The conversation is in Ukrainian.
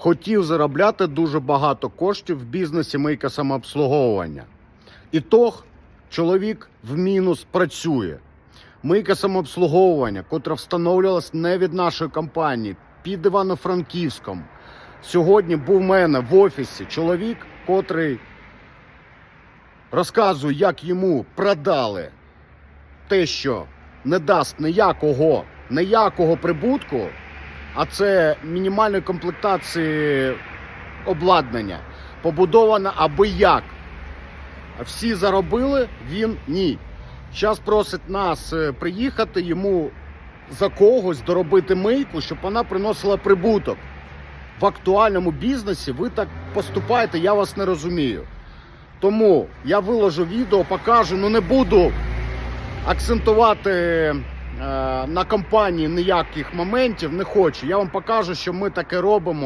хотів заробляти дуже багато коштів в бізнесі мийка самообслуговування. І тог чоловік в мінус працює. Мийка самообслуговування, котра встановлювалась не від нашої компанії, під Івано-Франківськом. Сьогодні був в мене в офісі чоловік, котрий розказує, як йому продали те, що не дасть ніякого, ніякого прибутку, а це мінімальної комплектації обладнання, побудована аби як. Всі заробили, він ні. Зараз просить нас е, приїхати йому за когось доробити мийку, щоб вона приносила прибуток. В актуальному бізнесі ви так поступаєте, я вас не розумію. Тому я виложу відео, покажу, ну не буду акцентувати на компанії ніяких моментів, не хочу. Я вам покажу, що ми таке робимо.